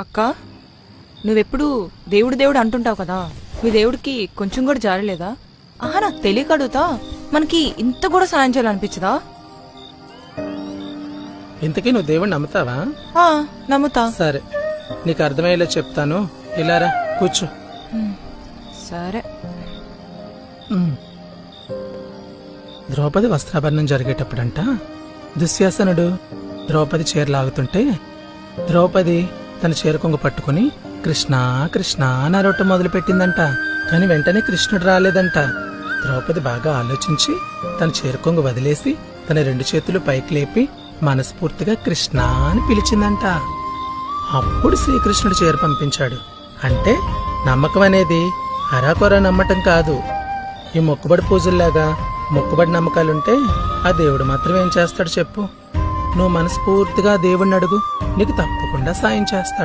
అక్క నువ్వెప్పుడు దేవుడు దేవుడు అంటుంటావు కదా. మీ దేవుడికి కొంచెం కూడా జారలేదా? ఆహా నాకు తెలియక అడుగుతా. మనకి ఇంత కూడా సాయం చేయాలనిపించదా? ఇంతకీ నువ్వు దేవుణ్ణి నమ్ముతావా? ఆ, నమ్ముతా. సరే నీకు అర్థమయ్యేలా చెప్తాను. ఇలారా కూర్చో. సరే. ఉమ్. ద్రౌపది వస్త్రాభరణం జరిగేటప్పుడంట దుశ్శాసనుడు ద్రౌపది చీర లాగుతుంటే ద్రౌపది తన చీరకొంగ పట్టుకుని కృష్ణ కృష్ణ అని అరవటం మొదలుపెట్టిందంట. కాని వెంటనే కృష్ణుడు రాలేదంట. ద్రౌపది బాగా ఆలోచించి తన చీరకొంగ వదిలేసి తన రెండు చేతులు పైకి లేపి మనస్ఫూర్తిగా కృష్ణ అని పిలిచిందంట. అప్పుడు శ్రీకృష్ణుడు చీర పంపించాడు. అంటే నమ్మకం అనేది అరాకొరా నమ్మటం కాదు. ఈ మొక్కుబడి పూజల్లాగా మొక్కుబడి నమ్మకాలుంటే ఆ దేవుడు మాత్రం ఏం చేస్తాడు చెప్పు. నువ్వు మనస్ఫూర్తిగా దేవుణ్ణి అడుగు. నీకు తప్పకుండా సాయం చేస్తాడు.